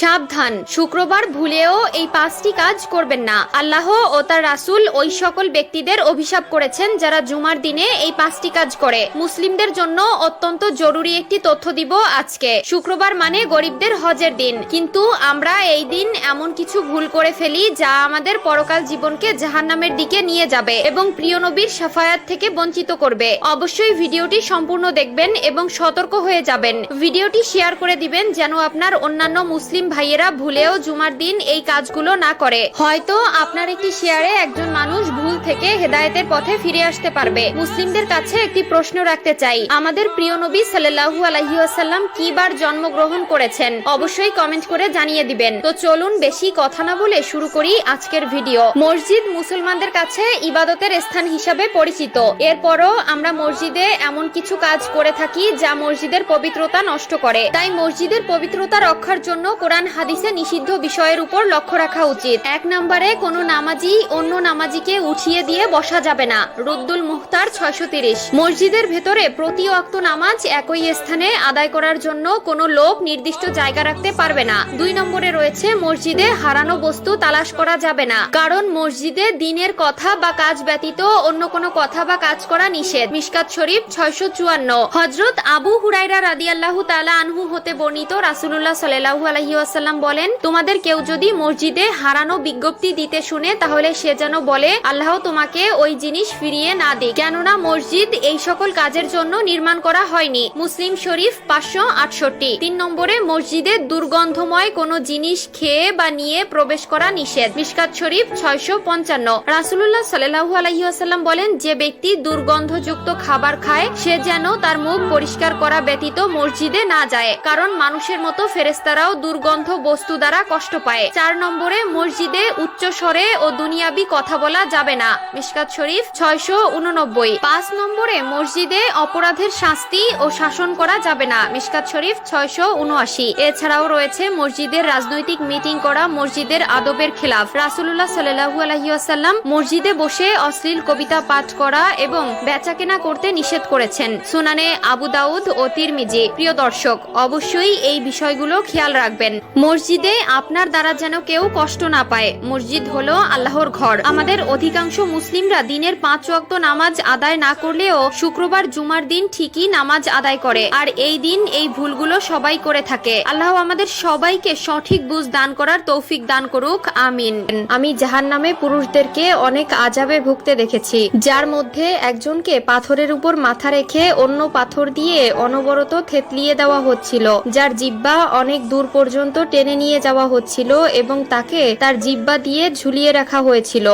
সাবধান। শুক্রবার ভুলেও এই পাঁচটি কাজ করবেন না। আল্লাহ ও তার রাসূল ওই সকল ব্যক্তিদের অভিশাপ করেছেন যারা জুমার দিনে এই পাঁচটি কাজ করে। মুসলিমদের জন্য অত্যন্ত জরুরি একটি তথ্য দিব আজকে। শুক্রবার মানে গরিবদের হজের দিন। কিন্তু আমরা এই দিন এমন কিছু ভুল করে ফেলি যা আমাদের পরকাল জীবনকে জাহান্নামের দিকে নিয়ে যাবে এবং প্রিয় নবীর সাফায়াত থেকে বঞ্চিত করবে। অবশ্যই ভিডিওটি সম্পূর্ণ দেখবেন এবং সতর্ক হয়ে যাবেন। ভিডিওটি শেয়ার করে দিবেন যেন আপনার অন্যান্য মুসলিম ভাইয়েরা, ভুলেও জুমার দিন এই কাজগুলো না করে। হয়তো আপনার একটি শেয়ারে একজন মানুষ ভুল থেকে হেদায়েতের পথে ফিরে আসতে পারবে। মুসলিমদের কাছে একটি প্রশ্ন রাখতে চাই। আমাদের প্রিয় নবী সাল্লাল্লাহু আলাইহি ওয়াসাল্লাম কি বার জন্মগ্রহণ করেছেন? অবশ্যই কমেন্ট করে জানিয়ে দিবেন। তো চলুন বেশি কথা না বলে শুরু করি আজকের ভিডিও। মসজিদ মুসলমানদের কাছে ইবাদতের স্থান হিসাবে পরিচিত। এরপরও আমরা মসজিদে এমন কিছু কাজ করে থাকি যা মসজিদের পবিত্রতা নষ্ট করে। তাই মসজিদের পবিত্রতা রক্ষার জন্য কোরআন হাদিসে নিষিদ্ধ বিষয়ের উপর লক্ষ্য রাখা উচিত। এক নম্বরে, কোনো নামাজি অন্য নামাজিকে উঠিয়ে দিয়ে বসা যাবে না। রুদ্দুল মুখতার ছয়শো তিরিশ। মসজিদের ভেতরে প্রতি অক্ত নামাজ একই স্থানে আদায় করার জন্য কোনো লোক নির্দিষ্ট জায়গা রাখতে পারবে না। দুই নম্বরে রয়েছে, মসজিদে হারানো বস্তু তালাশ করা যাবে না। কারণ মসজিদে দিনের কথা বা কাজ ব্যতীত অন্য কোনো কথা বা কাজ করা নিষেধ। মিশকাত শরীফ ছয়শো চুয়ান্ন। হজরত আবু হুরাইরা রাদিয়াল্লাহু তালা আনহু হতে বর্ণিত রাসূলুল্লাহ সাল্লাল্লাহু আলাইহি ওয়াসাল্লাম বলেন, তোমাদের কেউ যদি মসজিদে হারানো বিজ্ঞপ্তি দিতে শুনে, তাহলে সে যেন বলে, আল্লাহ তোমাকে ওই জিনিস ফিরিয়ে না দিক। কেননা মসজিদ এই সকল কাজের জন্য নির্মাণ করা হয়নি। মুসলিম শরীফ পাঁচশো আটষট্টি। তিন নম্বরে, মসজিদে দুর্গন্ধময় কোনো জিনিস খেয়ে বা নিয়ে প্রবেশ করা নিষেধ। মিশকাত শরীফ ছয়শো পঞ্চান্ন। রাসুল্লাহ সাল্লাহু আলহিহাসাল্লাম বলেন, যে ব্যক্তি দুর্গন্ধযুক্ত খাবার খায়, সে যেন তার মুখ পরিষ্কার করা ব্যতীত মসজিদে না যায়। কারণ মানুষের মতো ফেরেস্তারাও দুর্গন্ধ বস্তু দ্বারা কষ্ট পায়। চার নম্বরে মসজিদে উচ্চ স্বরে ও দুনিয়াবি কথা বলা যাবে না। মিশকাত শরীফ ছয়শো উননব্বই। পাঁচ নম্বরে মসজিদে অপরাধের শাস্তি ও শাসন করা যাবে না। মিশকাত শরীফ ছয়শো উনআশি। এছাড়াও রয়েছে মসজিদের রাজনৈতিক মিটিং করা, মসজিদের আদবের খেলাফ। রাসুল্লাহ সাল্লাহু আলহিউসাল্লাম মসজিদে বসে অশ্লীল কবিতা পাঠ করা এবং বেচাকেনা করতে নিষেধ করেছেন। সুনানে আবু দাউদ ও তিরমিজি। প্রিয় দর্শক, অবশ্যই এই বিষয়গুলো খেয়াল রাখবেন। মসজিদে আপনার দ্বারা যেন কেউ কষ্ট না পায়। মসজিদ হলো আল্লাহর ঘর। আমাদের অধিকাংশ মুসলিমরা দিনের পাঁচ ওয়াক্ত নামাজ আদায় না করলেও শুক্রবার, জুমার দিন ঠিকই নামাজ আদায় করে। আর এই দিন এই ভুলগুলো সবাই করে থাকে। আল্লাহ আমাদের সবাইকে সঠিক বুঝ দান করার তৌফিক দান করুক। আমিন। আমি জাহান নামে পুরুষদেরকে অনেক আজাবে ভুগতে দেখেছি। যার মধ্যে একজনকে পাথরের উপর মাথা রেখে অন্য পাথর দিয়ে অনবরত থেতলিয়ে দেওয়া হচ্ছিল, যার জিব্বা অনেক দূর পর্যন্ত টেনে নিয়ে যাওয়া হচ্ছিল এবং তাকে তার জিব্বা দিয়ে ঝুলিয়ে রাখা হয়েছিল।